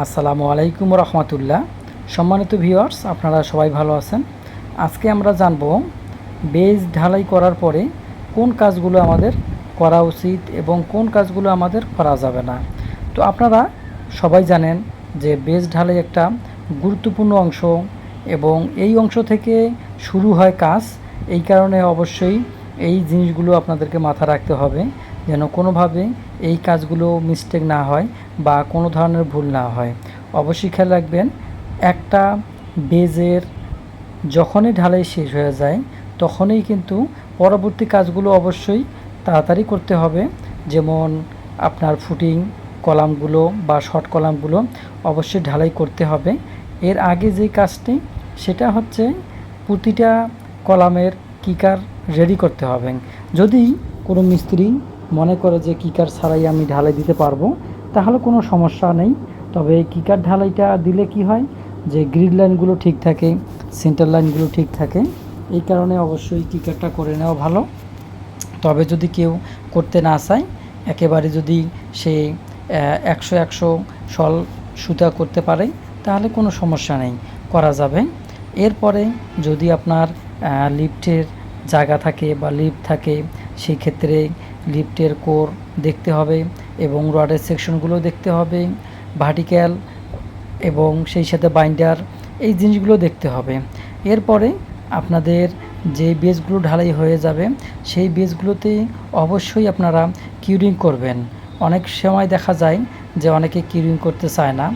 আসসালামু আলাইকুম রহমতুল্লাহ। সম্মানিত ভিউয়ার্স, আপনারা সবাই ভালো আছেন? আজকে আমরা জানব বেজ ঢালাই করার পরে কোন কাজগুলো আমাদের করা উচিত এবং কোন কাজগুলো আমাদের করা যাবে না। তো আপনারা সবাই জানেন যে বেজ ঢালাই একটা গুরুত্বপূর্ণ অংশ এবং এই অংশ থেকে শুরু হয় কাজ। এই কারণে অবশ্যই এই জিনিসগুলো আপনাদেরকে মাথা রাখতে হবে যেন কোনোভাবে এই কাজগুলো মিস্টেক না হয়। বা কোনো ধরনের ভুল না হয়। অবশ্যই খেয়াল রাখবেন, একটা বেজের যখনই ঢালাই শেষ হয়ে যায়, তখনই কিন্তু পরবর্তী কাজগুলো অবশ্যই তাড়াতাড়ি করতে হবে। যেমন আপনার ফুটিং কলামগুলো বা শর্ট কলামগুলো অবশ্যই ঢালাই করতে হবে। এর আগে যে কাজটি, সেটা হচ্ছে প্রতিটা কলামের কিকার রেডি করতে হবে। যদি কোনো মিস্ত্রি মনে করে যে কিকার ছাড়াই আমি ঢালাই দিতে পারব তাহলে কোনো সমস্যা নেই। তবে কিকার ঢালাইটা দিলে কি হয়? যে গ্রিড লাইনগুলো ঠিক থাকে সেন্টার লাইনগুলো ঠিক থাকে, এই কারণে অবশ্যই কিকারটা করে নেওয়া ভালো। তবে যদি কেউ করতে না চায়, একেবারে যদি সে একশো একশো সল সুতা করতে পারে, তাহলে কোনো সমস্যা নেই, করা যাবে। এরপরে যদি আপনার লিফটের জায়গা থাকে বা লিফট থাকে সেই ক্ষেত্রে লিফটের কোর দেখতে হবে। এবং রডের সেকশনগুলো দেখতে হবে, ভার্টিক্যাল এবং সেই সাথে বাইন্ডার, এই জিনিসগুলো দেখতে হবে। এরপরে আপনাদের যে বেসগুলো ঢালাই হয়ে যাবে, সেই বেসগুলোতে অবশ্যই আপনারা কিউরিং করবেন। অনেক সময় দেখা যায় যে অনেকে কিউরিং করতে চায় না।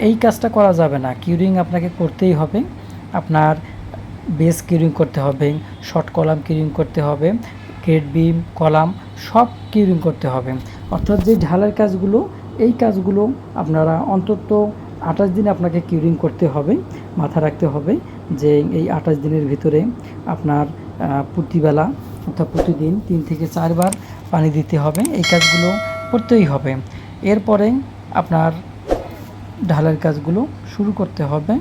এই কাজটা করা যাবে না। কিউরিং আপনাকে করতেই হবে। আপনার বেস কিউরিং করতে হবে, শর্ট কলাম কিউরিং করতে হবে, গ্রেড বিম, কলাম সব কিউরিং করতে হবে। অর্থাৎ যে ঢালের কাজগুলো, এই কাজগুলো আপনারা অন্তত আঠাশ দিন আপনাকে কিউরিং করতে হবে মাথা রাখতে হবে যে এই আঠাশ দিনের ভিতরে আপনার প্রতিবেলা অর্থাৎ প্রতিদিন তিন থেকে চারবার পানি দিতে হবে, এই কাজগুলো করতেই হবে। এরপরে আপনার ঢালের কাজগুলো শুরু করতে হবে।